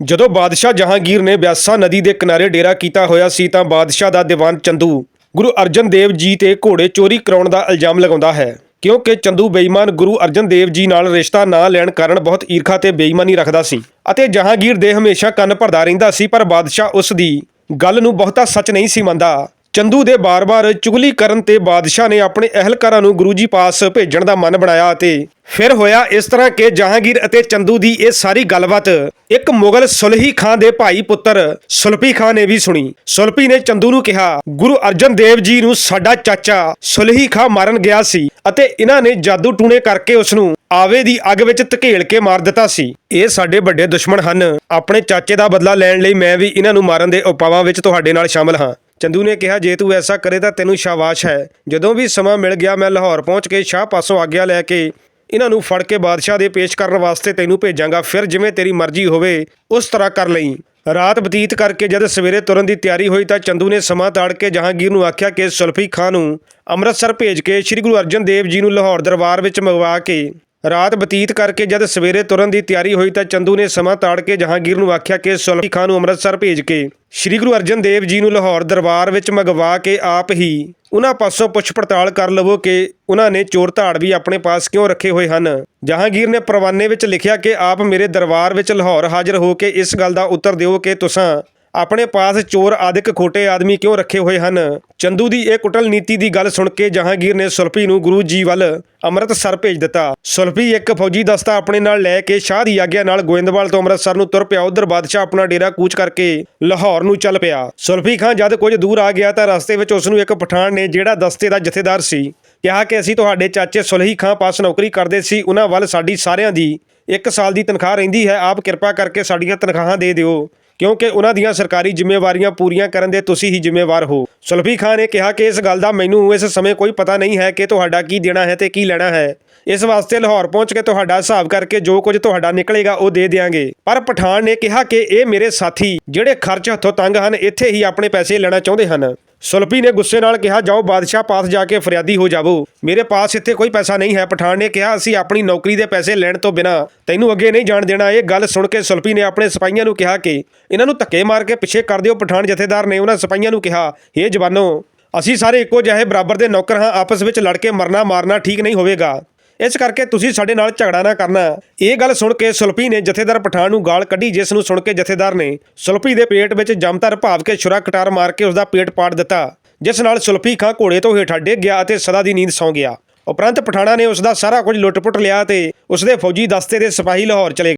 ਜਦੋਂ ਬਾਦਸ਼ਾਹ ਜਹਾਂਗੀਰ ਨੇ ਬਿਆਸਾ ਨਦੀ ਦੇ ਕਿਨਾਰੇ ਡੇਰਾ ਕੀਤਾ ਹੋਇਆ ਸੀ ਤਾਂ ਬਾਦਸ਼ਾਹ ਦਾ ਦੀਵਾਨ ਚੰਦੂ, ਗੁਰੂ ਅਰਜਨ ਦੇਵ ਜੀ ਤੇ ਘੋੜੇ ਚੋਰੀ ਕਰਾਉਣ ਦਾ ਇਲਜ਼ਾਮ ਲਗਾਉਂਦਾ ਹੈ। ਕਿਉਂਕਿ ਚੰਦੂ ਬੇਈਮਾਨ ਗੁਰੂ ਅਰਜਨ ਦੇਵ ਜੀ ਨਾਲ ਰਿਸ਼ਤਾ ਨਾ ਲੈਣ ਕਾਰਨ ਬਹੁਤ ਈਰਖਾ ਤੇ ਬੇਈਮਾਨੀ ਰੱਖਦਾ ਸੀ ਅਤੇ ਜਹਾਂਗੀਰ ਦੇ ਹਮੇਸ਼ਾ ਕੰਨ ਭਰਦਾ ਰਹਿੰਦਾ ਸੀ, ਪਰ ਬਾਦਸ਼ਾਹ ਉਸ ਦੀ ਗੱਲ ਨੂੰ ਬਹੁਤਾ ਸੱਚ ਨਹੀਂ ਸੀ ਮੰਨਦਾ। ਚੰਦੂ ਦੇ ਬਾਰ-ਬਾਰ ਚੁਗਲੀ ਕਰਨ ਤੇ ਬਾਦਸ਼ਾਹ ਨੇ ਆਪਣੇ ਅਹਿਲਕਾਰਾਂ ਨੂੰ ਗੁਰੂ ਜੀ ਪਾਸ ਭੇਜਣ ਦਾ ਮਨ ਬਣਾਇਆ ਅਤੇ ਫਿਰ ਹੋਇਆ ਇਸ ਤਰ੍ਹਾਂ ਕਿ ਜਹਾਂਗੀਰ ਅਤੇ ਚੰਦੂ ਦੀ ਇਹ ਸਾਰੀ ਗੱਲਬਾਤ ਇੱਕ ਮੁਗਲ ਸੁਲਹੀ ਖਾਨ ਦੇ ਭਾਈ ਪੁੱਤਰ ਸੁਲਪੀ ਖਾਨ ਨੇ ਵੀ ਸੁਣੀ। ਸੁਲਪੀ ਨੇ ਚੰਦੂ ਨੂੰ ਕਿਹਾ, ਗੁਰੂ ਅਰਜਨ ਦੇਵ ਜੀ ਨੂੰ ਸਾਡਾ ਚਾਚਾ ਸੁਲਹੀ ਖਾਨ ਮਾਰਨ ਗਿਆ ਸੀ ਅਤੇ ਇਹਨਾਂ ਨੇ ਜਾਦੂ ਟੂਣੇ ਕਰਕੇ ਉਸ ਨੂੰ ਆਵੇ ਦੀ ਅੱਗ ਵਿੱਚ ਧਕੇਲ ਕੇ ਮਾਰ ਦਿੱਤਾ ਸੀ। ਇਹ ਸਾਡੇ ਵੱਡੇ ਦੁਸ਼ਮਣ ਹਨ। ਆਪਣੇ ਚਾਚੇ ਦਾ ਬਦਲਾ ਲੈਣ ਲਈ ਮੈਂ ਵੀ ਇਹਨਾਂ ਨੂੰ ਮਾਰਨ ਦੇ ਉਪਾਵਾਂ ਵਿੱਚ ਤੁਹਾਡੇ ਨਾਲ ਸ਼ਾਮਲ ਹਾਂ। ਚੰਦੂ ਨੇ ਕਿਹਾ, ਜੇ ਤੂੰ ਐਸਾ ਕਰੇ ਤਾਂ ਤੈਨੂੰ ਸ਼ਾਬਾਸ਼ ਹੈ। ਜਦੋਂ ਵੀ ਸਮਾਂ ਮਿਲ ਗਿਆ, ਮੈਂ ਲਾਹੌਰ ਪਹੁੰਚ ਕੇ ਸ਼ਾਹ ਪਾਸੋਂ ਆਗਿਆ ਲੈ ਕੇ ਇਹਨਾਂ ਨੂੰ ਫੜ ਕੇ ਬਾਦਸ਼ਾਹ ਦੇ ਪੇਸ਼ ਕਰਨ ਵਾਸਤੇ ਤੈਨੂੰ ਭੇਜਾਂਗਾ। ਫਿਰ ਜਿਵੇਂ ਤੇਰੀ ਮਰਜ਼ੀ ਹੋਵੇ, ਉਸ ਤਰ੍ਹਾਂ ਕਰ ਲਈ। ਰਾਤ ਬਤੀਤ ਕਰਕੇ ਜਦ ਸਵੇਰੇ ਤੁਰਨ ਦੀ ਤਿਆਰੀ ਹੋਈ ਤਾਂ ਚੰਦੂ ਨੇ ਸਮਾਂ ਤਾੜ ਕੇ ਜਹਾਂਗੀਰ ਨੂੰ ਆਖਿਆ ਕਿ ਸੁਲਫੀ ਖਾਨ ਨੂੰ ਅੰਮ੍ਰਿਤਸਰ ਭੇਜ ਕੇ ਸ੍ਰੀ ਗੁਰੂ ਅਰਜਨ ਦੇਵ ਜੀ ਨੂੰ ਲਾਹੌਰ ਦਰਬਾਰ ਵਿੱਚ ਮੰਗਵਾ ਕੇ ਰਾਤ ਬਤੀਤ ਕਰਕੇ ਜਦ ਸਵੇਰੇ ਤੁਰਨ ਦੀ ਤਿਆਰੀ ਹੋਈ ਤਾਂ ਚੰਦੂ ਨੇ ਸਮਾਂ ਤਾੜ ਕੇ ਜਹਾਂਗੀਰ ਨੂੰ ਆਖਿਆ ਕਿ ਸੁਲਫੀ ਖਾਨ ਨੂੰ ਅੰਮ੍ਰਿਤਸਰ ਭੇਜ ਕੇ। ਸ੍ਰੀ ਗੁਰੂ ਅਰਜਨ ਦੇਵ ਜੀ ਨੂੰ ਲਾਹੌਰ ਦਰਬਾਰ ਵਿੱਚ ਮੰਗਵਾ ਕੇ ਆਪ ਹੀ ਉਹਨਾਂ ਪਾਸੋਂ ਪੁੱਛ ਪੜਤਾਲ ਕਰ ਲਵੋ ਕਿ ਉਹਨਾਂ ਨੇ ਚੋਰ ਧਾੜ ਵੀ ਆਪਣੇ ਪਾਸ ਕਿਉਂ ਰੱਖੇ ਹੋਏ ਹਨ? ਜਹਾਂਗੀਰ ਨੇ ਪਰਵਾਨੇ ਵਿੱਚ ਲਿਖਿਆ ਕਿ ਆਪ ਮੇਰੇ ਦਰਬਾਰ ਵਿੱਚ ਲਾਹੌਰ ਹਾਜ਼ਰ ਹੋ ਕੇ ਇਸ ਗੱਲ ਦਾ ਉੱਤਰ ਦਿਓ ਕਿ ਤੁਸੀਂ ਆਪਣੇ ਪਾਸ ਚੋਰ ਆਦਿਕ ਖੋਟੇ ਆਦਮੀ ਕਿਉਂ ਰੱਖੇ ਹੋਏ ਹਨ? ਚੰਦੂ ਦੀ ਇਹ ਕੁਟਲ ਨੀਤੀ ਦੀ ਗੱਲ ਸੁਣ ਕੇ ਜਹਾਂਗੀਰ ਨੇ ਸੁਲਫੀ ਨੂੰ ਗੁਰੂ ਜੀ ਵੱਲ ਅੰਮ੍ਰਿਤਸਰ ਭੇਜ ਦਿੱਤਾ। ਸੁਲਫੀ ਇੱਕ ਫੌਜੀ ਦਸਤਾ ਆਪਣੇ ਨਾਲ ਲੈ ਕੇ ਸ਼ਾਹ ਦੀ ਆਗਿਆ ਨਾਲ ਗੋਇੰਦਵਾਲ ਤੋਂ ਅੰਮ੍ਰਿਤਸਰ ਨੂੰ ਤੁਰ ਪਿਆ। ਉਧਰ ਬਾਦਸ਼ਾਹ ਆਪਣਾ ਡੇਰਾ ਕੂਚ ਕਰਕੇ ਲਾਹੌਰ ਨੂੰ ਚੱਲ ਪਿਆ। ਸੁਲਫੀ ਖਾਨ ਜਦ ਕੁਝ ਦੂਰ ਆ ਗਿਆ ਤਾਂ ਰਸਤੇ ਵਿੱਚ ਉਸ ਨੂੰ ਇੱਕ ਪਠਾਨ ਨੇ ਜਿਹੜਾ ਦਸਤੇ ਦਾ ਜਥੇਦਾਰ ਸੀ, ਕਿਹਾ ਕਿ ਅਸੀਂ ਤੁਹਾਡੇ ਚਾਚੇ ਸੁਲਹੀ ਖਾਂ ਪਾਸ ਨੌਕਰੀ ਕਰਦੇ ਸੀ, ਉਹਨਾਂ ਵੱਲ ਸਾਡੀ ਸਾਰਿਆਂ ਦੀ ਇੱਕ ਸਾਲ ਦੀ ਤਨਖਾਹ ਰਹਿੰਦੀ ਹੈ, ਆਪ ਕਿਰਪਾ ਕਰਕੇ ਸਾਡੀਆਂ ਤਨਖਾਹਾਂ ਦੇ ਦਿਓ। ਕਿਉਂਕਿ ਉਹਨਾਂ ਦੀਆਂ ਸਰਕਾਰੀ ਜ਼ਿੰਮੇਵਾਰੀਆਂ ਪੂਰੀਆਂ ਕਰਨ ਦੇ ਤੁਸੀਂ ਹੀ ਜ਼ਿੰਮੇਵਾਰ ਹੋ। ਸੁਲਫੀ ਖਾਨ ਨੇ ਕਿਹਾ ਕਿ ਇਸ ਗੱਲ ਦਾ ਮੈਨੂੰ ਇਸ ਸਮੇਂ ਕੋਈ ਪਤਾ ਨਹੀਂ ਹੈ ਕਿ ਤੁਹਾਡਾ ਕੀ ਦੇਣਾ ਹੈ ਤੇ ਕੀ ਲੈਣਾ ਹੈ। ਇਸ ਵਾਸਤੇ ਲਾਹੌਰ ਪਹੁੰਚ ਕੇ ਤੁਹਾਡਾ ਹਿਸਾਬ ਕਰਕੇ ਜੋ ਕੁਝ ਤੁਹਾਡਾ ਨਿਕਲੇਗਾ ਉਹ ਦੇ ਦੇਵਾਂਗੇ ਪਰ ਪਠਾਨ ਨੇ ਕਿਹਾ ਕਿ ਇਹ ਮੇਰੇ ਸਾਥੀ, ਜਿਹੜੇ ਖਰਚ ਹੱਥੋਂ ਤੰਗ ਹਨ, ਇੱਥੇ ਹੀ ਆਪਣੇ ਪੈਸੇ ਲੈਣਾ ਚਾਹੁੰਦੇ ਹਨ। ਸੁਲਪੀ ਨੇ ਗੁੱਸੇ ਨਾਲ ਕਿਹਾ, ਜਾਓ ਬਾਦਸ਼ਾਹ ਪਾਸ ਜਾ ਕੇ ਫਰਿਆਦੀ ਹੋ ਜਾਵੋ। ਮੇਰੇ ਪਾਸ ਇੱਥੇ ਕੋਈ ਪੈਸਾ ਨਹੀਂ ਹੈ। ਪਠਾਨ ਨੇ ਕਿਹਾ, ਅਸੀਂ ਆਪਣੀ ਨੌਕਰੀ ਦੇ ਪੈਸੇ ਲੈਣ ਤੋਂ ਬਿਨਾ ਤੈਨੂੰ ਅੱਗੇ ਨਹੀਂ ਜਾਣ ਦੇਣਾ। ਇਹ ਗੱਲ ਸੁਣ ਕੇ ਸੁਲਪੀ ਨੇ ਆਪਣੇ ਸਿਪਾਹੀਆਂ ਨੂੰ ਕਿਹਾ ਕਿ ਇਹਨਾਂ ਨੂੰ ਧੱਕੇ ਮਾਰ ਕੇ ਪਿੱਛੇ ਕਰ ਦਿਓ। ਪਠਾਨ ਜਥੇਦਾਰ ਨੇ ਉਹਨਾਂ ਸਿਪਾਹੀਆਂ ਨੂੰ ਕਿਹਾ ਇਹ ਜਵਾਨੋ, ਅਸੀਂ ਸਾਰੇ ਇੱਕੋ ਜਿਹੇ ਬਰਾਬਰ ਦੇ ਨੌਕਰ ਹਾਂ। ਆਪਸ ਵਿੱਚ ਲੜ ਕੇ ਮਰਨਾ ਮਾਰਨਾ ਠੀਕ ਨਹੀਂ ਹੋਵੇਗਾ। ਇਸ ਕਰਕੇ ਤੁਸੀਂ ਸਾਡੇ ਨਾਲ ਝਗੜਾ ਨਾ ਕਰਨਾ। ਇਹ ਗੱਲ ਸੁਣ ਕੇ ਸੁਲਪੀ ਨੇ ਜਥੇਦਾਰ ਪਠਾਨ ਨੂੰ ਗਾਲ ਕੱਢੀ, ਜਿਸ ਨੂੰ ਸੁਣ ਕੇ ਜਥੇਦਾਰ ਨੇ ਸੁਲਪੀ ਦੇ ਪੇਟ ਵਿੱਚ ਜਮਤਰ ਭਾਵ ਕੇ ਛੁਰਾ ਕਟਾਰ ਮਾਰ ਕੇ ਉਸ ਦਾ ਪੇਟ ਪਾੜ ਦਿੱਤਾ। ਜਿਸ ਨਾਲ ਸੁਲਪੀ ਖਾਂ ਘੋੜੇ ਤੋਂ ਹੇਠਾਂ ਡਿੱਗ ਗਿਆ ਅਤੇ ਸਦਾ ਦੀ ਨੀਂਦ ਸੌਂ ਗਿਆ। ਉਪਰੰਤ ਪਠਾਣਾ ਨੇ ਉਸ ਦਾ ਸਾਰਾ ਕੁਝ ਲੁੱਟ-ਪੁੱਟ ਲਿਆ ਤੇ ਉਸ ਦੇ ਫੌਜੀ ਦਸਤੇ ਦੇ ਸਿਪਾਹੀ ਲਾਹੌਰ ਚਲੇ